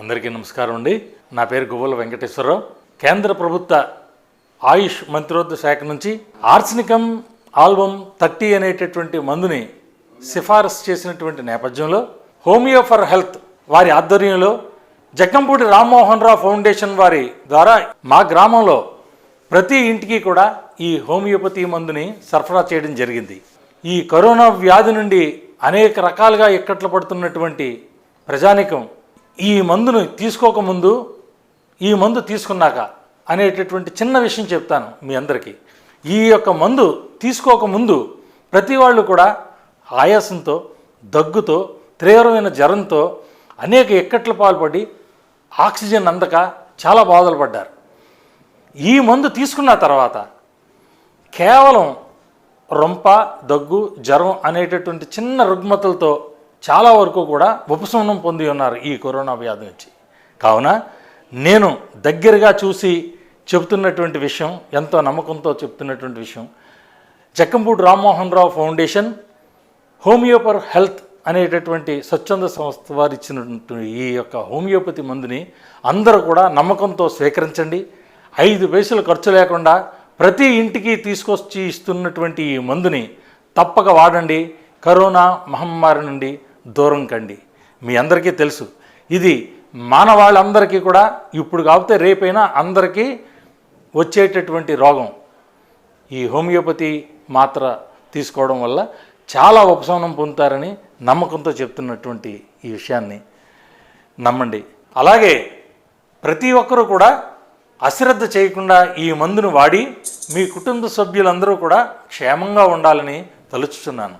అందరికీ నమస్కారం అండి. నా పేరు గువ్వల వెంకటేశ్వరరావు. కేంద్ర ప్రభుత్వ ఆయుష్ మంత్రిత్వ శాఖ నుంచి ఆర్సనికం ఆల్బమ్ థర్టీ అనేటటువంటి మందుని సిఫారసు చేసినటువంటి నేపథ్యంలో హోమియో ఫర్ హెల్త్ వారి ఆధ్వర్యంలో జగ్గంపూడి రామ్మోహన్ రావు ఫౌండేషన్ వారి ద్వారా మా గ్రామంలో ప్రతి ఇంటికి కూడా ఈ హోమియోపతి మందుని సరఫరా చేయడం జరిగింది. ఈ కరోనా వ్యాధి నుండి అనేక రకాలుగా ఇక్కట్లు పడుతున్నటువంటి ప్రజానికం ఈ మందును తీసుకోకముందు ఈ మందు తీసుకున్నాక అనేటటువంటి చిన్న విషయం చెప్తాను మీ అందరికీ. ఈ యొక్క మందు తీసుకోకముందు ప్రతి వాళ్ళు కూడా ఆయాసంతో దగ్గుతో తీవ్రమైన జ్వరంతో అనేక ఇక్కట్లు పాల్పడి ఆక్సిజన్ అందక చాలా బాధలు పడ్డారు. ఈ మందు తీసుకున్న తర్వాత కేవలం రొంప దగ్గు జ్వరం అనేటటువంటి చిన్న రుగ్మతలతో చాలా వరకు కూడా ఉపశమనం పొంది ఉన్నారు ఈ కరోనా వ్యాధి నుంచి. కావున నేను దగ్గరగా చూసి చెబుతున్నటువంటి విషయం ఎంతో నమ్మకంతో చెప్తున్నటువంటి విషయం జక్కంపూడి రామ్మోహన్ రావు ఫౌండేషన్ హోమియోపర్ హెల్త్ అనేటటువంటి స్వచ్ఛంద సంస్థ వారు ఇచ్చినటువంటి ఈ యొక్క హోమియోపతి మందుని అందరూ కూడా నమ్మకంతో స్వీకరించండి. ఐదు పైసలు ఖర్చు లేకుండా ప్రతి ఇంటికి తీసుకొచ్చి ఇస్తున్నటువంటి ఈ మందుని తప్పక వాడండి. కరోనా మహమ్మారి నుండి దూరం కండి. మీ అందరికీ తెలుసు. ఇది మానవాళ్ళందరికీ కూడా ఇప్పుడు కాకపోతే రేపైనా అందరికీ వచ్చేటటువంటి రోగం. ఈ హోమియోపతి మాత్ర తీసుకోవడం వల్ల చాలా ఉపశమనం పొందుతారని నమ్మకంతో చెప్తున్నటువంటి ఈ విషయాన్ని నమ్మండి. అలాగే ప్రతి ఒక్కరూ కూడా అశ్రద్ధ చేయకుండా ఈ మందును వాడి మీ కుటుంబ సభ్యులందరూ కూడా క్షేమంగా ఉండాలని తలుచుతున్నాను